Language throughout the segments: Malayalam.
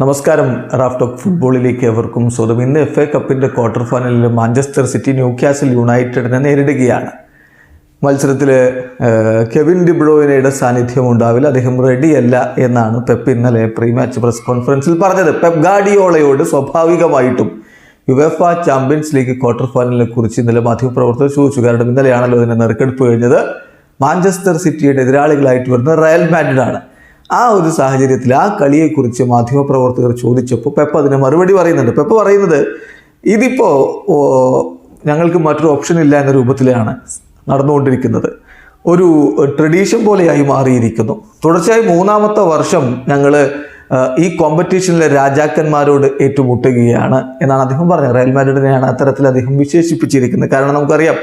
നമസ്കാരം. റാഫ്റ്റോക്ക് ഫുട്ബോളിലേക്ക് എവർക്കും സ്വതം ഇന്ന് എഫ് എ കപ്പിന്റെ ക്വാർട്ടർ ഫൈനലിൽ മാഞ്ചസ്റ്റർ സിറ്റി ന്യൂ കാസിൽ യുണൈറ്റഡിനെ നേരിടുകയാണ്. മത്സരത്തിൽ കെവിൻ ഡിബ്രോയിനയുടെ സാന്നിധ്യം ഉണ്ടാവില്ല. അദ്ദേഹം റെഡിയല്ല എന്നാണ് പെപ്പ് ഇന്നലെ പ്രീ മാച്ച് പ്രസ് കോൺഫറൻസിൽ പറഞ്ഞത്. പെപ് ഗാഡിയോളയോട് സ്വാഭാവികമായിട്ടും യുവേഫ ചാമ്പ്യൻസ് ലീഗ് ക്വാർട്ടർ ഫൈനലിനെ കുറിച്ച് ഇന്നലെ മാധ്യമപ്രവർത്തകർ ചോദിച്ചു. കാരണം ഇന്നലെയാണല്ലോ ഇതിന്റെ നെറുക്കെടുപ്പ് കഴിഞ്ഞത്. മാഞ്ചസ്റ്റർ സിറ്റിയുടെ എതിരാളികളായിട്ട് വരുന്ന റയൽ മാഡ്രിഡാണ്. ആ ഒരു സാഹചര്യത്തിൽ ആ കളിയെക്കുറിച്ച് മാധ്യമപ്രവർത്തകർ ചോദിച്ചപ്പോൾ പെപ്പ അതിന് മറുപടി പറയുന്നുണ്ട്. പെപ്പ പറയുന്നത് ഇതിപ്പോൾ ഞങ്ങൾക്ക് മറ്റൊരു ഓപ്ഷൻ ഇല്ല എന്ന രൂപത്തിലാണ് നടന്നുകൊണ്ടിരിക്കുന്നത്. ഒരു ട്രഡീഷൻ പോലെയായി മാറിയിരിക്കുന്നു. തുടർച്ചയായി മൂന്നാമത്തെ വർഷം ഞങ്ങൾ ഈ കോമ്പറ്റീഷനിലെ രാജാക്കന്മാരോട് ഏറ്റുമുട്ടുകയാണ് എന്നാണ് അദ്ദേഹം പറഞ്ഞത്. റയൽ മാഡ്രിഡിനെയാണ് അത്തരത്തിൽ അദ്ദേഹം വിശേഷിപ്പിച്ചിരിക്കുന്നത്. കാരണം നമുക്കറിയാം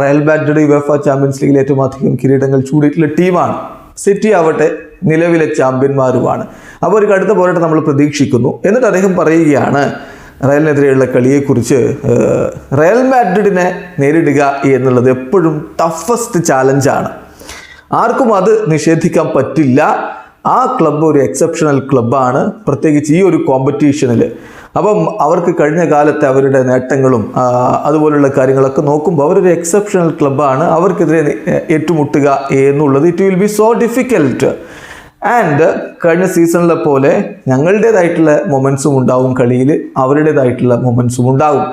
റയൽ മാഡ്രിഡ് യുവഫ ചാമ്പ്യൻസ് ലീഗിൽ ഏറ്റവും അധികം കിരീടങ്ങൾ ചൂടിയിട്ടുള്ള ടീമാണ്. സിറ്റി ആവട്ടെ നിലവിലെ ചാമ്പ്യന്മാരുമാണ്. അപ്പോൾ ഒരു കടുത്ത പോരാട്ടം നമ്മൾ പ്രതീക്ഷിക്കുന്നു. എന്നിട്ട് അദ്ദേഹം പറയുകയാണ് റയലിനെതിരെയുള്ള കളിയെക്കുറിച്ച് റയൽ മാഡ്രിഡിനെ നേരിടുക എന്നുള്ളത് എപ്പോഴും ടഫസ്റ്റ് ചാലഞ്ചാണ് ആർക്കും അത് നിഷേധിക്കാൻ പറ്റില്ല. ആ ക്ലബ് ഒരു എക്സെപ്ഷണൽ ക്ലബ്ബാണ് പ്രത്യേകിച്ച് ഈ ഒരു കോമ്പറ്റീഷനിൽ അപ്പം അവർക്ക് കഴിഞ്ഞ കാലത്തെ അവരുടെ നേട്ടങ്ങളും അതുപോലുള്ള കാര്യങ്ങളൊക്കെ നോക്കുമ്പോൾ അവരൊരു എക്സെപ്ഷണൽ ക്ലബ്ബാണ് അവർക്കെതിരെ ഏറ്റുമുട്ടുക എന്നുള്ളത് it will be so difficult and കഴിഞ്ഞ സീസണിലെ പോലെ ഞങ്ങളുടേതായിട്ടുള്ള മൊമെൻസും ഉണ്ടാവും കളിയിൽ അവരുടേതായിട്ടുള്ള മൊമെൻസും ഉണ്ടാവും.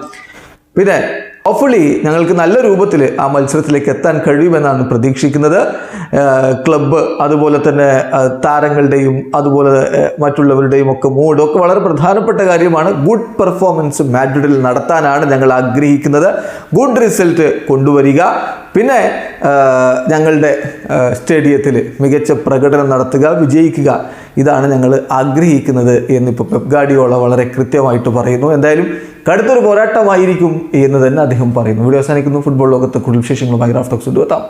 പിന്നെ ഹോപ്പ്ഫുള്ളി ഞങ്ങൾക്ക് നല്ല രൂപത്തിൽ ആ മത്സരത്തിലേക്ക് എത്താൻ കഴിയുമെന്നാണ് പ്രതീക്ഷിക്കുന്നത്. ക്ലബ്ബ് അതുപോലെ തന്നെ താരങ്ങളുടെയും അതുപോലെ മറ്റുള്ളവരുടെയും ഒക്കെ മൂഡ് ഒക്കെ വളരെ പ്രധാനപ്പെട്ട കാര്യമാണ്. ഗുഡ് പെർഫോമൻസ് മാഡ്രിഡിൽ നടത്താനാണ് ഞങ്ങൾ ആഗ്രഹിക്കുന്നത്. ഗുഡ് റിസൾട്ട് കൊണ്ടുവരിക. പിന്നെ ഞങ്ങളുടെ സ്റ്റേഡിയത്തിൽ മികച്ച പ്രകടനം നടത്തുക വിജയിക്കുക ഇതാണ് ഞങ്ങൾ ആഗ്രഹിക്കുന്നത് എന്നിപ്പോൾ പെപ് ഗാഡിയോള വളരെ കൃത്യമായിട്ട് പറയുന്നു. എന്തായാലും കടുത്തൊരു പോരാട്ടമായിരിക്കും എന്ന് തന്നെ അദ്ദേഹം പറയുന്നു. വീഡിയോ അവസാനിക്കുന്നു. ഫുട്ബോൾ ലോകത്ത് കൂടുതൽ വിശേഷങ്ങളുമായി റാഫ്റ്റോക്സ് എത്താം.